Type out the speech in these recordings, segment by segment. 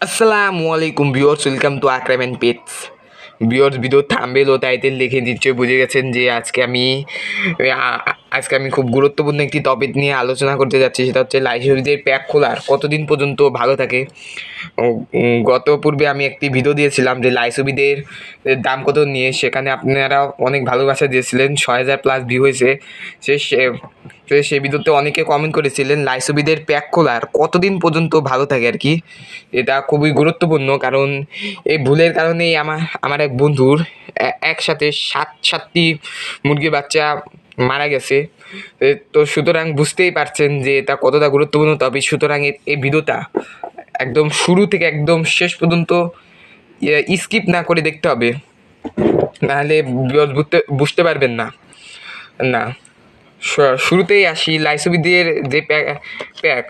আসসালামু আলাইকুম viewers welcome to Akram and pets viewers video thumbnail O title লিখে নিশ্চয়ই বুঝে গেছেন যে আজকে আমি আজকে আমি খুব গুরুত্বপূর্ণ একটি টপিক নিয়ে আলোচনা করতে যাচ্ছি, সেটা হচ্ছে লাইসেন্সের প্যাক খোলার। কতদিন পর্যন্ত ভালো থাকে? গত পূর্বে আমি একটি ভিডিও দিয়েছিলাম যে লাইসবিদের দাম কত নিয়ে, সেখানে আপনারা অনেক ভালোবাসা দিয়েছিলেন, ছয় হাজার প্লাস ভিউ হয়েছে। সে, সে- ভিডিওতে অনেকে কমেন্ট করেছিলেন লাইসবিদের প্যাক খোলার কতদিন পর্যন্ত ভালো থাকে আর কি? এটা খুবই গুরুত্বপূর্ণ, কারণ এই ভুলের কারণেই আমার আমার এক বন্ধুর একসাথে সাত, সাতটি মুরগির বাচ্চা মারা গেছে। তো সুতরাং বুঝতেই পারছেন যে এটা কতটা গুরুত্বপূর্ণ তবে সুতরাং এই ভিডিওটা একদম শুরু থেকে একদম শেষ পর্যন্ত স্কিপ না করে দেখতে হবে। নাহলে বুঝতে বুঝতে পারবেন না। না। শুরুতেই আসি। লাইসোবিদের যে প্যাক প্যাক,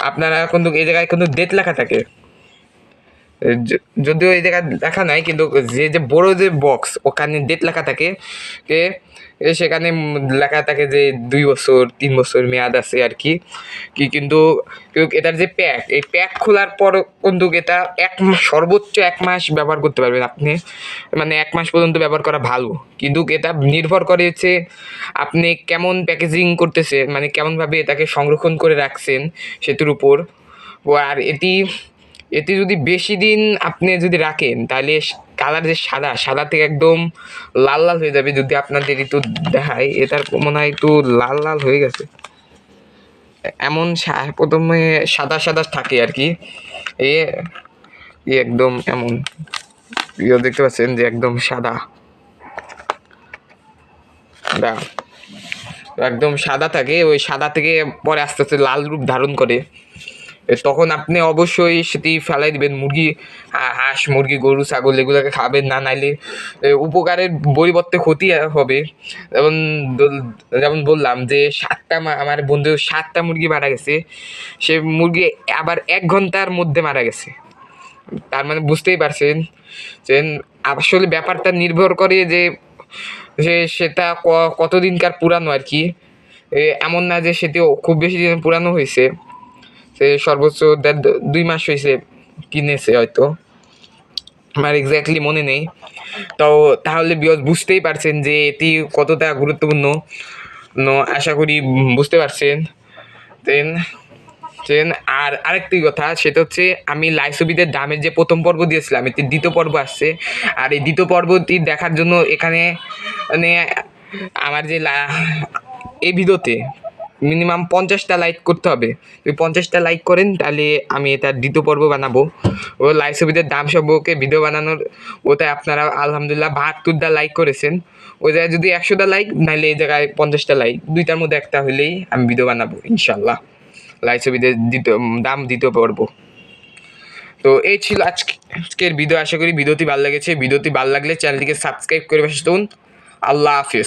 আপনারা কিন্তু, এই জায়গায় কিন্তু ডেট লেখা থাকে। যদিও এই জায়গায় লেখা নাই, কিন্তু যে যে বড় যে বক্স ওখানে ডেট লেখা থাকে, কে সেখানে লেখা থাকে যে দুই বছর, তিন বছর মেয়াদ আছে আর কি। কি, কিন্তু এটার যে প্যাক এই প্যাক খোলার পর কিন্তু এটা এক সর্বোচ্চ এক মাস ব্যবহার করতে পারবেন আপনি। মানে এক মাস পর্যন্ত ব্যবহার করা ভালো। কিন্তু এটা নির্ভর করে আপনি কেমন প্যাকেজিং করতেছে মানে কেমনভাবে এটাকে সংরক্ষণ করে রাখছেন সেতুর উপর। আর এটি এতে যদি বেশি দিন আপনি যদি রাখেন, তাহলে কালার যে সাদা সাদা থেকে একদম লাল লাল হয়ে যাবে যদি আপনাদের একটু দেখায় এটার মনে হয় একটু লাল লাল হয়ে গেছে। এমন প্রথমে সাদা সাদা থাকে আর কি। এ একদম এমন। ইয়ে দেখতে পাচ্ছেন যে একদম সাদা। দা, একদম সাদা থাকে, ওই সাদা থেকে পরে আস্তে আস্তে লাল রূপ ধারণ করে। তখন আপনি অবশ্যই সেটি ফেলাই দিবেন। মুরগি হাঁস, মুরগি, গরু, ছাগল এগুলোকে খাবেন না, নাইলে উপকারের পরিবর্তে ক্ষতি হবে। যেমন যেমন বললাম যে, সাতটা আমার বন্ধু সাতটা মুরগি মারা গেছে। সে মুরগি আবার এক ঘণ্টার মধ্যে মারা গেছে। তার মানে বুঝতেই পারছেন যে, আসলে ব্যাপারটা নির্ভর করে যে যে সেটা কতদিনকার পুরানো আর কি। এমন না যে সেটি খুব বেশি দিন পুরানো হয়েছে। সে সর্বোচ্চ দুই মাস হয়েছে কিনেছে হয়তো। আমার এক্স্যাক্টলি মনে নেই। তো তাহলে বিয়স বুঝতেই পারছেন যে এটি কতটা গুরুত্বপূর্ণ। আশা করি বুঝতে পারছেন। দেন দেন আর আরেকটি কথা, সেটা হচ্ছে আমি লাইসবিদের দামের যে প্রথম পর্ব দিয়েছিলাম, এটি দ্বিতীয় পর্ব আসছে। আর এই দ্বিতীয় পর্বটি দেখার জন্য এখানে মানে আমার যে এই ভিডিওতে মিনিমাম পঞ্চাশটা লাইক করতে হবে। যদি পঞ্চাশটা লাইক করেন, তাহলে আমি এটা দ্বিতীয় পর্ব বানাবো। ও লাইসবিদের দাম সম্পর্কে ভিডিও বানানোর ওটা আপনারা আলহামদুলিল্লাহ বাহাত্তরটা লাইক করেছেন। ওই জায়গায় যদি একশোটা লাইক নাহলে এই জায়গায় পঞ্চাশটা লাইক দুইটার মধ্যে একটা হলেই আমি ভিডিও বানাবো ইনশাল্লাহ লাইট ছবিতে দ্বিতীয় দাম দ্বিতীয় পর্ব। তো এই ছিল আজকে- আজকের ভিডিও আশা করি ভিডিওটি ভালো লেগেছে। ভিডিওটি ভালো লাগলে চ্যানেলটিকে সাবস্ক্রাইব করে বসে আল্লাহ হাফিজ।